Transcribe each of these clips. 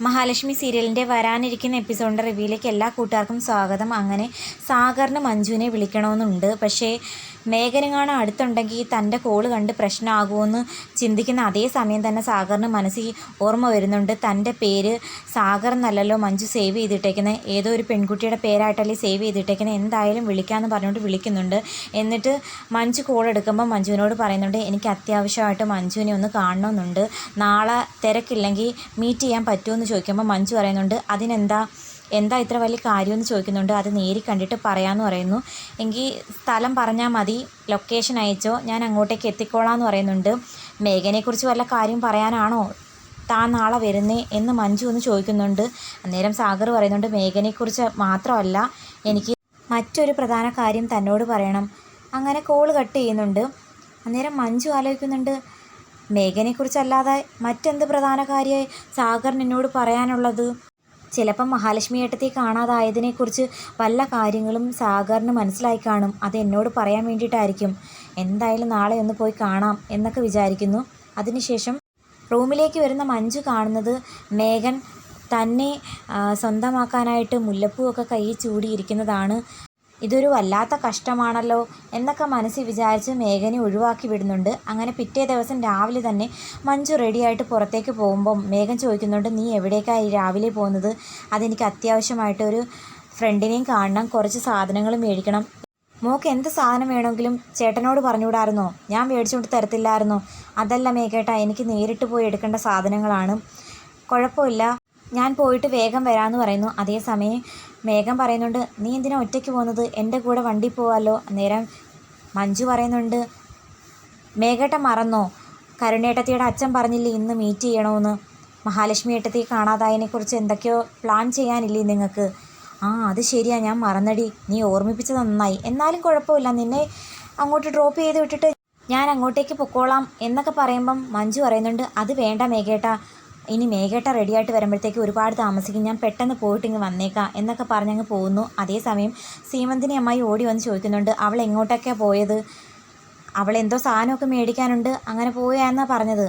മഹാലക്ഷ്മി സീരിയലിന്റെ വരാനിരിക്കുന്ന എപ്പിസോഡിന്റെ റിവ്യൂയിലേക്ക് എല്ലാ കൂട്ടുകാർക്കും സ്വാഗതം. അങ്ങനെ സാഗറിന് മഞ്ജുവിനെ വിളിക്കണമെന്നുണ്ട്. പക്ഷേ മേഘനെങ്ങാണ് അടുത്തുണ്ടെങ്കിൽ തന്റെ കോൾ കണ്ട് പ്രശ്നമാകുമെന്ന് ചിന്തിക്കുന്ന അതേ സമയം തന്നെ സാഗറിന് മനസ്സിൽ ഓർമ്മ വരുന്നുണ്ട്. തന്റെ പേര് സാഗർ എന്നല്ലല്ലോ മഞ്ജു സേവ് ചെയ്തിട്ടേക്കുന്നത് ഏതോ ഒരു പെൺകുട്ടിയുടെ പേരായിട്ടല്ലേ സേവ് ചെയ്തിട്ടേക്കുന്നത് എന്തായാലും വിളിക്കാമെന്ന് പറഞ്ഞുകൊണ്ട് വിളിക്കുന്നുണ്ട്. എന്നിട്ട് മഞ്ജു കോൾ എടുക്കുമ്പോൾ മഞ്ജുവിനോട് പറയുന്നുണ്ട് എനിക്ക് അത്യാവശ്യമായിട്ട് മഞ്ജുവിനെ ഒന്ന് കാണണമെന്നുണ്ട്. നാളെ തിരക്കില്ലെങ്കിൽ മീറ്റ് ചെയ്യാൻ പറ്റുമെന്ന് ചോദിക്കുമ്പോൾ മഞ്ജു പറയുന്നുണ്ട് അതിനെന്താ എന്താ ഇത്ര വലിയ കാര്യമെന്ന് ചോദിക്കുന്നുണ്ട്. അത് നേരി കണ്ടിട്ട് പറയാമെന്ന് പറയുന്നു. എങ്കിൽ സ്ഥലം പറഞ്ഞാൽ മതി ലൊക്കേഷൻ അയച്ചോ ഞാൻ അങ്ങോട്ടേക്ക് എത്തിക്കോളാം എന്ന് പറയുന്നുണ്ട് മേഘനെക്കുറിച്ച് വല്ല കാര്യം പറയാനാണോ? താൻ നാളെ വരുന്നേ എന്ന് മഞ്ജു ഒന്ന് ചോദിക്കുന്നുണ്ട്. അന്നേരം സാഗർ പറയുന്നുണ്ട് മേഘനെക്കുറിച്ച് മാത്രമല്ല എനിക്ക് മറ്റൊരു പ്രധാന കാര്യം തന്നോട് പറയണം. അങ്ങനെ കോൾ കട്ട് ചെയ്യുന്നുണ്ട്. അന്നേരം മഞ്ജു ആലോചിക്കുന്നുണ്ട് മേഘനെക്കുറിച്ചല്ലാതെ മറ്റെന്ത് പ്രധാന കാര്യമായി സാഗറിന് എന്നോട് പറയാനുള്ളത്? ചിലപ്പം മഹാലക്ഷ്മി ഏട്ടത്തെ കാണാതായതിനെക്കുറിച്ച് പല കാര്യങ്ങളും സാഗറിന് മനസ്സിലായി കാണും. അത് എന്നോട് പറയാൻ വേണ്ടിയിട്ടായിരിക്കും. എന്തായാലും നാളെ ഒന്ന് പോയി കാണാം എന്നൊക്കെ വിചാരിക്കുന്നു. അതിനുശേഷം റൂമിലേക്ക് വരുന്ന മഞ്ജു കാണുന്നത് മേഘൻ തന്നെ സ്വന്തമാക്കാനായിട്ട് മുല്ലപ്പൂവൊക്കെ കൈ ചൂടിയിരിക്കുന്നതാണ്. ഇതൊരു വല്ലാത്ത കഷ്ടമാണല്ലോ എന്നൊക്കെ മനസ്സിൽ വിചാരിച്ച് മേഘനെ ഒഴിവാക്കി വിടുന്നുണ്ട്. അങ്ങനെ പിറ്റേ ദിവസം രാവിലെ തന്നെ മഞ്ജു റെഡിയായിട്ട് പുറത്തേക്ക് പോകുമ്പം മേഘൻ ചോദിക്കുന്നുണ്ട് നീ എവിടേക്കായി രാവിലെ പോകുന്നത്? അതെനിക്ക് അത്യാവശ്യമായിട്ട് ഒരു ഫ്രണ്ടിനെയും കാണണം കുറച്ച് സാധനങ്ങൾ മേടിക്കണം. മോക്ക് എന്ത് സാധനം വേണമെങ്കിലും ചേട്ടനോട് പറഞ്ഞുകൂടായിരുന്നോ? ഞാൻ മേടിച്ചുകൊണ്ട് തരത്തില്ലായിരുന്നോ? അതല്ല മേഘേട്ടാ എനിക്ക് നേരിട്ട് പോയി എടുക്കേണ്ട സാധനങ്ങളാണ്. കുഴപ്പമില്ല. ഞാൻ പോയിട്ട് വേഗം വരാമെന്ന് പറയുന്നു. അതേസമയം മേഘം പറയുന്നുണ്ട് നീ എന്തിനാ ഒറ്റയ്ക്ക് പോകുന്നത്? എന്റെ കൂടെ വണ്ടി പോവാമല്ലോ അന്നേരം മഞ്ജു പറയുന്നുണ്ട് മേഘേട്ടൻ മറന്നോ? കരുണേട്ടത്തിയുടെ അച്ഛൻ പറഞ്ഞില്ലേ ഇന്ന് മീറ്റ് ചെയ്യണമെന്ന് മഹാലക്ഷ്മി ഏട്ടത്തി കാണാതായതിനെക്കുറിച്ച് എന്തൊക്കെയോ പ്ലാൻ ചെയ്യാനില്ലേ നിങ്ങൾക്ക് ആ അത് ശരിയാ ഞാൻ മറന്നടി. നീ ഓർമ്മിപ്പിച്ചത് നന്നായി. എന്നാലും കുഴപ്പമില്ല. നിന്നെ അങ്ങോട്ട് ഡ്രോപ്പ് ചെയ്ത് വിട്ടിട്ട് ഞാൻ അങ്ങോട്ടേക്ക് പൊക്കോളാം എന്നൊക്കെ പറയുമ്പം മഞ്ജു പറയുന്നുണ്ട് അത് വേണ്ട മേഘേട്ട. ഇനി മേഘേട്ട റെഡിയായിട്ട് വരുമ്പോഴത്തേക്ക് ഒരുപാട് താമസിക്കും. ഞാൻ പെട്ടെന്ന് പോയിട്ട് ഇങ്ങ് വന്നേക്കാം എന്നൊക്കെ പറഞ്ഞങ്ങ് പോകുന്നു. അതേസമയം സീമന്തിനെ അമ്മായി ഓടി വന്ന് ചോദിക്കുന്നുണ്ട് അവൾ എങ്ങോട്ടൊക്കെയാണ് പോയത്? അവൾ എന്തോ സാധനമൊക്കെ മേടിക്കാനുണ്ട് അങ്ങനെ പോയാന്നാണ് പറഞ്ഞത്?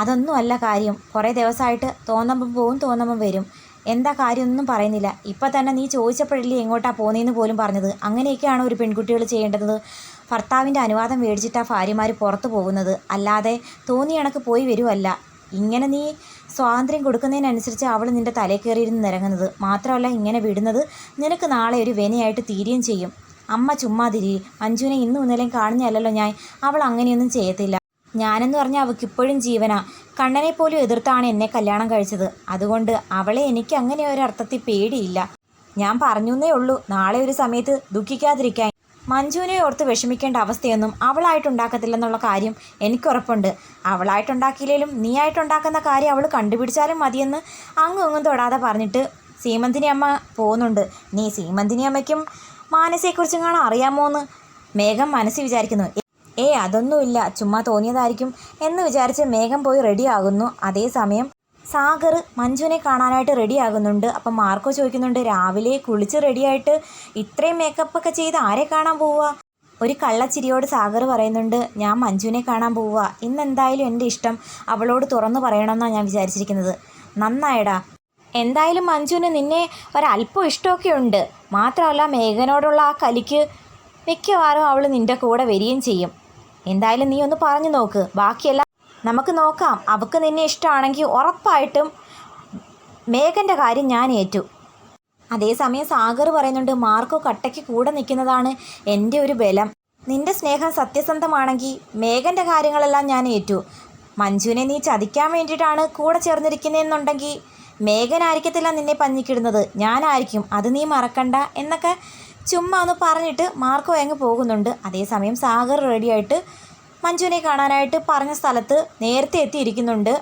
അതൊന്നും അല്ല കാര്യം. കുറേ ദിവസമായിട്ട് തോന്നുമ്പം പോവും തോന്നുമ്പം വരും. എന്താ കാര്യമൊന്നും പറയുന്നില്ല. ഇപ്പം തന്നെ നീ ചോദിച്ചപ്പോഴല്ലേ എങ്ങോട്ടാ പോകുന്നതെന്ന് പോലും പറഞ്ഞത്. അങ്ങനെയൊക്കെയാണ് ഒരു പെൺകുട്ടികൾ ചെയ്യേണ്ടത്? ഭർത്താവിന്റെ അനുവാദം മേടിച്ചിട്ടാണ് ഭാര്യമാർ പുറത്തു പോകുന്നത്. അല്ലാതെ തോന്നിയ കണക്ക് പോയി വരുമല്ല ഇങ്ങനെ നീ സ്വാതന്ത്ര്യം കൊടുക്കുന്നതിനനുസരിച്ച് അവൾ നിന്റെ തലയിൽ കയറിയിരുന്ന് നിരങ്ങുന്നത് മാത്രമല്ല ഇങ്ങനെ വിടുന്നത് നിനക്ക് നാളെ ഒരു വിനയായിട്ട് തീരുകയും ചെയ്യും. അമ്മ ചുമ്മാതിരി മഞ്ജുവിനെ ഇന്നും ഇന്നലെയും കാണുന്നതല്ലോ ഞാൻ. അവൾ അങ്ങനെയൊന്നും ചെയ്യത്തില്ല. ഞാനെന്ന് പറഞ്ഞാൽ അവൾക്ക് ഇപ്പോഴും ജീവനാ. കണ്ണനെ പോലും എതിർത്താണ് എന്നെ കല്യാണം കഴിച്ചത്. അതുകൊണ്ട് അവളെ എനിക്ക് അങ്ങനെ ഒരർത്ഥത്തിൽ പേടിയില്ല. ഞാൻ പറഞ്ഞേ ഉള്ളൂ നാളെ ഒരു സമയത്ത് ദുഃഖിക്കാതിരിക്കാൻ. മഞ്ജുവിനെ ഓർത്ത് വിഷമിക്കേണ്ട അവസ്ഥയൊന്നും അവളായിട്ടുണ്ടാക്കത്തില്ലെന്നുള്ള കാര്യം എനിക്കുറപ്പുണ്ട്. അവളായിട്ടുണ്ടാക്കിയില്ലെങ്കിലും നീയായിട്ടുണ്ടാക്കുന്ന കാര്യം അവൾ കണ്ടുപിടിച്ചാലും മതിയെന്ന് അങ്ങും ഇങ്ങും തൊടാതെ പറഞ്ഞിട്ട് സീമന്തിനി അമ്മ പോകുന്നുണ്ട്. നീ സീമന്തിനി അമ്മയ്ക്കും മാനസയെക്കുറിച്ചും കാണാൻ അറിയാമോ എന്ന് മേഘം മനസ്സിൽ വിചാരിക്കുന്നു. ഏ അതൊന്നുമില്ല. ചുമ്മാ തോന്നിയതായിരിക്കും എന്ന് വിചാരിച്ച് മേഘം പോയി റെഡിയാകുന്നു അതേസമയം സാഗർ മഞ്ജുവിനെ കാണാനായിട്ട് റെഡിയാകുന്നുണ്ട് അപ്പം മാർക്കോ ചോദിക്കുന്നുണ്ട് രാവിലെ കുളിച്ച് റെഡിയായിട്ട് ഇത്രയും മേക്കപ്പ് ഒക്കെ ചെയ്ത് ആരെ കാണാൻ പോവുക? ഒരു കള്ളച്ചിരിയോട് സാഗർ പറയുന്നുണ്ട് ഞാൻ മഞ്ജുവിനെ കാണാൻ പോവുക. ഇന്ന് എന്തായാലും എന്റെ ഇഷ്ടം അവളോട് തുറന്നു പറയണമെന്നാണ് ഞാൻ വിചാരിച്ചിരിക്കുന്നത്. നന്നായടാ. എന്തായാലും മഞ്ജുവിന് നിന്നെ ഒരല്പം ഇഷ്ടമൊക്കെ ഉണ്ട്. മാത്രമല്ല മേഘനോടുള്ള ആ കലിക്ക് മിക്കവാറും അവൾ നിന്റെ കൂടെ വരികയും ചെയ്യും. എന്തായാലും നീ ഒന്ന് പറഞ്ഞു നോക്ക്. ബാക്കിയെല്ലാം നമുക്ക് നോക്കാം. അവൾക്ക് നിന്നെ ഇഷ്ടമാണെങ്കിൽ ഉറപ്പായിട്ടും മേഘന്റെ കാര്യം ഞാൻ ഏറ്റു. അതേസമയം സാഗർ പറയുന്നുണ്ട് മാർക്കോ കട്ടയ്ക്ക് കൂടെ നിൽക്കുന്നതാണ് എന്റെ ഒരു ബലം. നിന്റെ സ്നേഹം സത്യസന്ധമാണെങ്കിൽ മേഘന്റെ കാര്യങ്ങളെല്ലാം ഞാൻ ഏറ്റു. മഞ്ജുവിനെ നീ ചതിക്കാൻ വേണ്ടിയിട്ടാണ് കൂടെ ചേർന്നിരിക്കുന്നതെന്നുണ്ടെങ്കിൽ മേഘനായിരിക്കത്തില്ല നിന്നെ പഞ്ഞിക്കിടുന്നത്. ഞാനായിരിക്കും അത് നീ മറക്കണ്ട എന്നൊക്കെ ചുമ്മാ ഒന്ന് പറഞ്ഞിട്ട് മാർക്കോ അങ്ങ് പോകുന്നുണ്ട്. അതേസമയം സാഗർ റെഡിയായിട്ട് മഞ്ജുവിനെ കാണാനായിട്ട് പറഞ്ഞ സ്ഥലത്ത് നേരത്തെ എത്തിയിരിക്കുന്നുണ്ട്.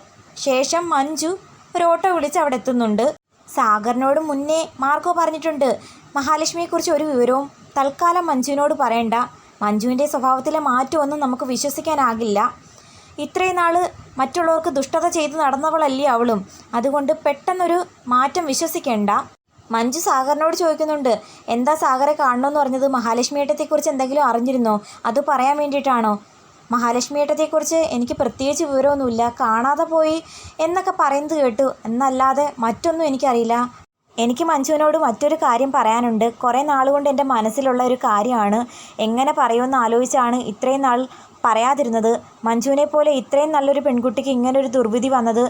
ശേഷം മഞ്ജു ഒരു ഓട്ടോ വിളിച്ച് അവിടെ എത്തുന്നുണ്ട്. സാഗറിനോട് മുന്നേ മാർക്കോ പറഞ്ഞിട്ടുണ്ട്. മഹാലക്ഷ്മിയെക്കുറിച്ച് ഒരു വിവരവും തൽക്കാലം മഞ്ജുവിനോട് പറയണ്ട. മഞ്ജുവിന്റെ സ്വഭാവത്തിലെ മാറ്റമൊന്നും നമുക്ക് വിശ്വസിക്കാനാകില്ല. ഇത്രയും നാൾ മറ്റുള്ളവർക്ക് ദുഷ്ടത ചെയ്ത് നടന്നവളല്ലേ അവളും. അതുകൊണ്ട് പെട്ടെന്നൊരു മാറ്റം വിശ്വസിക്കേണ്ട. മഞ്ജു സാഗറിനോട് ചോദിക്കുന്നുണ്ട് എന്താ സാഗറെ കാണണമെന്ന് പറഞ്ഞത്? മഹാലക്ഷ്മി ഏട്ടത്തെക്കുറിച്ച് എന്തെങ്കിലും അറിഞ്ഞിരുന്നോ? അത് പറയാൻ വേണ്ടിയിട്ടാണോ? മഹാലക്ഷ്മി ഏട്ടത്തെക്കുറിച്ച് എനിക്ക് പ്രത്യേകിച്ച് വിവരമൊന്നുമില്ല. കാണാതെ പോയി എന്നൊക്കെ പറയുന്നത് കേട്ടു. എന്നല്ലാതെ മറ്റൊന്നും എനിക്കറിയില്ല. എനിക്ക് മഞ്ജുവിനോട് മറ്റൊരു കാര്യം പറയാനുണ്ട്. കുറേ നാളുകൊണ്ട് എന്റെ മനസ്സിലുള്ള ഒരു കാര്യമാണ്. എങ്ങനെ പറയുമെന്ന് ആലോചിച്ചാണ് ഇത്രയും നാൾ പറയാതിരുന്നത്. മഞ്ജുവിനെ പോലെ ഇത്രയും നല്ലൊരു പെൺകുട്ടിക്ക് ഇങ്ങനൊരു ദുർവിധി വന്നത്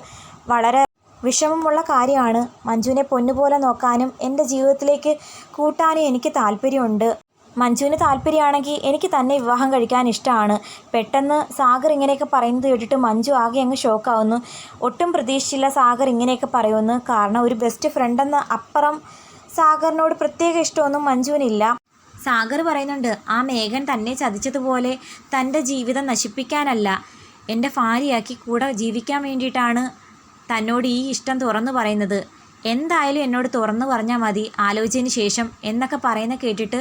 വളരെ വിഷമമുള്ള കാര്യമാണ്. മഞ്ജുവിനെ പൊന്നുപോലെ നോക്കാനും എന്റെ ജീവിതത്തിലേക്ക് കൂട്ടാനും എനിക്ക് താല്പര്യമുണ്ട്. മഞ്ജുവിന് താല്പര്യമാണെങ്കിൽ എനിക്ക് തന്നെ വിവാഹം കഴിക്കാൻ ഇഷ്ടമാണ്. പെട്ടെന്ന് സാഗർ ഇങ്ങനെയൊക്കെ പറയുന്നത് കേട്ടിട്ട് മഞ്ജു ആകെ അങ്ങ് ഷോക്കാവുന്നു ഒട്ടും പ്രതീക്ഷിച്ചില്ല സാഗർ ഇങ്ങനെയൊക്കെ പറയുമെന്ന്. കാരണം ഒരു ബെസ്റ്റ് ഫ്രണ്ടെന്ന് അപ്പുറം സാഗറിനോട് പ്രത്യേക ഇഷ്ടമൊന്നും മഞ്ജുവിനില്ല. സാഗർ പറയുന്നുണ്ട് ആ മേഘൻ തന്നെ ചതിച്ചതുപോലെ തന്റെ ജീവിതം നശിപ്പിക്കാനല്ല. എന്റെ ഭാര്യയാക്കി കൂടെ ജീവിക്കാൻ വേണ്ടിയിട്ടാണ് തന്നോട് ഈ ഇഷ്ടം തുറന്നു പറയുന്നത്. എന്തായാലും എന്നോട് തുറന്നു പറഞ്ഞാൽ മതി. ആലോചിച്ചതിന് ശേഷം എന്നൊക്കെ പറയുന്ന കേട്ടിട്ട്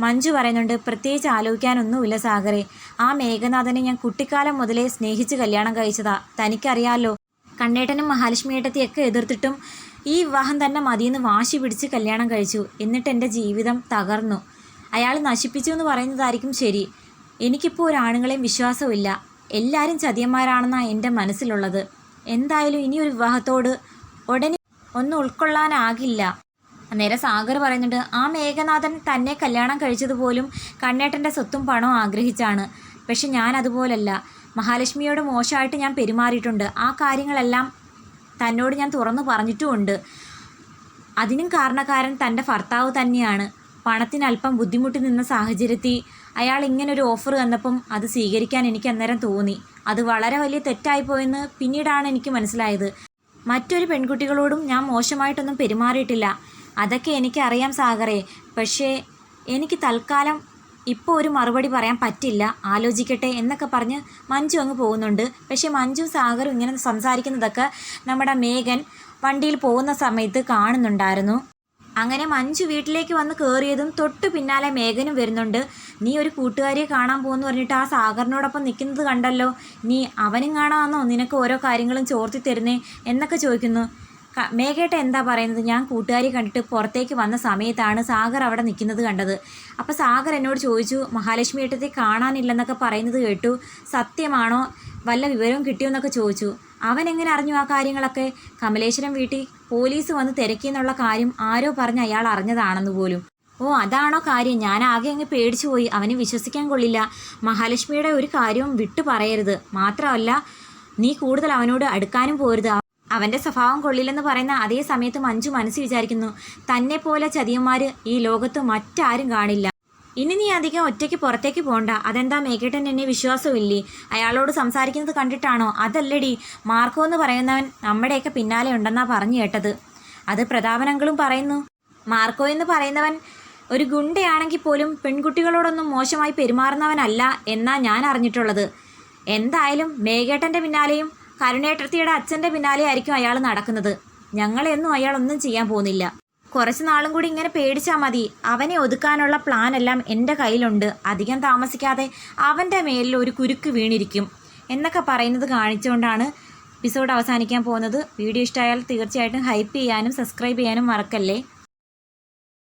മഞ്ജു പറയുന്നുണ്ട് പ്രത്യേകിച്ച് ആലോചിക്കാനൊന്നുമില്ല സാഗറെ. ആ മേഘനാഥനെ ഞാൻ കുട്ടിക്കാലം മുതലേ സ്നേഹിച്ച് കല്യാണം കഴിച്ചതാ. തനിക്കറിയാലോ കണ്ണേട്ടനും മഹാലക്ഷ്മി ഏട്ടത്തിയൊക്കെ എതിർത്തിട്ടും ഈ വിവാഹം തന്നെ മതിയെന്ന് വാശി പിടിച്ച് കല്യാണം കഴിച്ചു. എന്നിട്ട് എന്റെ ജീവിതം തകർന്നു. അയാൾ നശിപ്പിച്ചു എന്ന് പറയുന്നതായിരിക്കും ശരി. എനിക്കിപ്പോൾ ഒരാണുങ്ങളെയും വിശ്വാസമില്ല എല്ലാവരും ചതിയന്മാരാണെന്നാണ് എന്റെ മനസ്സിലുള്ളത്. എന്തായാലും ഇനി ഒരു വിവാഹത്തോട് ഉടനെ ഒന്നും ഉൾക്കൊള്ളാനാകില്ല. അന്നേരം സാഗർ പറയുന്നുണ്ട് ആ മേഘനാഥൻ തന്നെ കല്യാണം കഴിച്ചതുപോലും കണ്ണേട്ടന്റെ സ്വത്തും പണവും ആഗ്രഹിച്ചാണ്. പക്ഷെ ഞാൻ അതുപോലല്ല. മഹാലക്ഷ്മിയോട് മോശമായിട്ട് ഞാൻ പെരുമാറിയിട്ടുണ്ട്. ആ കാര്യങ്ങളെല്ലാം തന്നോട് ഞാൻ തുറന്നു പറഞ്ഞിട്ടുമുണ്ട്. അതിനും കാരണക്കാരൻ തന്റെ ഭർത്താവ് തന്നെയാണ്. പണത്തിന് അല്പം ബുദ്ധിമുട്ടി നിന്ന സാഹചര്യത്തിൽ അയാൾ ഇങ്ങനൊരു ഓഫർ തന്നപ്പം അത് സ്വീകരിക്കാൻ എനിക്ക് അന്നേരം തോന്നി. അത് വളരെ വലിയ തെറ്റായിപ്പോയെന്ന് പിന്നീടാണ് എനിക്ക് മനസ്സിലായത്. മറ്റൊരു പെൺകുട്ടികളോടും ഞാൻ മോശമായിട്ടൊന്നും പെരുമാറിയിട്ടില്ല. അതൊക്കെ എനിക്കറിയാം സാഗറെ. പക്ഷേ എനിക്ക് തൽക്കാലം ഇപ്പോൾ ഒരു മറുപടി പറയാൻ പറ്റില്ല. ആലോചിക്കട്ടെ എന്നൊക്കെ പറഞ്ഞ് മഞ്ജു അങ്ങ് പോകുന്നുണ്ട്. പക്ഷേ മഞ്ജു സാഗറും ഇങ്ങനെ സംസാരിക്കുന്നതൊക്കെ നമ്മുടെ മേഘൻ വണ്ടിയിൽ പോകുന്ന സമയത്ത് കാണുന്നുണ്ടായിരുന്നു. അങ്ങനെ മഞ്ജു വീട്ടിലേക്ക് വന്ന് കയറിയതും തൊട്ടു പിന്നാലെ മേഘനും വരുന്നുണ്ട്. നീ ഒരു കൂട്ടുകാരിയെ കാണാൻ പോകുന്നു പറഞ്ഞിട്ട് ആ സാഗറിനോടൊപ്പം നിൽക്കുന്നത് കണ്ടല്ലോ. നീ അവനും കാണാമെന്നോ? നിനക്ക് ഓരോ കാര്യങ്ങളും ചോർത്തി തരുന്നേ? എന്നൊക്കെ ചോദിക്കുന്നു. മേഘേട്ട എന്താ പറയുന്നത്? ഞാൻ കൂട്ടുകാരി കണ്ടിട്ട് പുറത്തേക്ക് വന്ന സമയത്താണ് സാഗർ അവിടെ നിൽക്കുന്നത് കണ്ടത്. അപ്പോൾ സാഗർ എന്നോട് ചോദിച്ചു മഹാലക്ഷ്മി ഏട്ടത്തെ കാണാനില്ലെന്നൊക്കെ പറയുന്നത് കേട്ടു. സത്യമാണോ? വല്ല വിവരവും കിട്ടിയോന്നൊക്കെ ചോദിച്ചു. അവൻ എങ്ങനെ അറിഞ്ഞു ആ കാര്യങ്ങളൊക്കെ? കമലേശ്വരം വീട്ടിൽ പോലീസ് വന്ന് തിരക്കിയെന്നുള്ള കാര്യം ആരോ പറഞ്ഞ് അയാൾ അറിഞ്ഞതാണെന്ന് പോലും. ഓ അതാണോ കാര്യം? ഞാൻ ആകെ അങ്ങ് പേടിച്ചു പോയി. അവനെ വിശ്വസിക്കാൻ കൊള്ളില്ല. മഹാലക്ഷ്മിയുടെ ഒരു കാര്യവും വിട്ടു പറയരുത്. മാത്രമല്ല നീ കൂടുതൽ അവനോട് അടുക്കാനും പോരുത്. അവന്റെ സ്വഭാവം കൊള്ളില്ലെന്ന് പറയുന്ന അതേ സമയത്ത് മഞ്ജു മനസ്സ് വിചാരിക്കുന്നു തന്നെ പോലെ ചതിയന്മാർ ഈ ലോകത്ത് മറ്റാരും കാണില്ല. ഇനി നീ അധികം ഒറ്റയ്ക്ക് പുറത്തേക്ക് പോണ്ട. അതെന്താ മേക്കേട്ടൻ എന്നെ വിശ്വാസമില്ലേ? അയാളോട് സംസാരിക്കുന്നത് കണ്ടിട്ടാണോ? അതല്ലടി മാർക്കോ എന്ന് പറയുന്നവൻ നമ്മുടെയൊക്കെ പിന്നാലെ ഉണ്ടെന്നാ പറഞ്ഞു കേട്ടത്. അത് പ്രതാപനങ്ങളും പറയുന്നു. മാർക്കോ എന്ന് പറയുന്നവൻ ഒരു ഗുണ്ടയാണെങ്കിൽ പോലും പെൺകുട്ടികളോടൊന്നും മോശമായി പെരുമാറുന്നവനല്ല എന്നാ ഞാൻ അറിഞ്ഞിട്ടുള്ളത്. എന്തായാലും മേഘേട്ടന്റെ പിന്നാലെയും കരുണേട്ടത്തിയുടെ അച്ഛന്റെ പിന്നാലെ ആയിരിക്കും അയാൾ നടക്കുന്നത്. ഞങ്ങളെയൊന്നും അയാൾ ഒന്നും ചെയ്യാൻ പോകുന്നില്ല. കുറച്ച് നാളും കൂടി ഇങ്ങനെ പേടിച്ചാൽ മതി. അവനെ ഒതുക്കാനുള്ള പ്ലാൻ എല്ലാം എന്റെ കയ്യിലുണ്ട്. അധികം താമസിക്കാതെ അവന്റെ മേലിൽ ഒരു കുരുക്ക് വീണിരിക്കും. എന്നൊക്കെ പറയുന്നത് കാണിച്ചുകൊണ്ടാണ് എപ്പിസോഡ് അവസാനിക്കാൻ പോകുന്നത്. വീഡിയോ ഇഷ്ടമായാൽ തീർച്ചയായിട്ടും ഹൈപ്പ് ചെയ്യാനും സബ്സ്ക്രൈബ് ചെയ്യാനും മറക്കല്ലേ?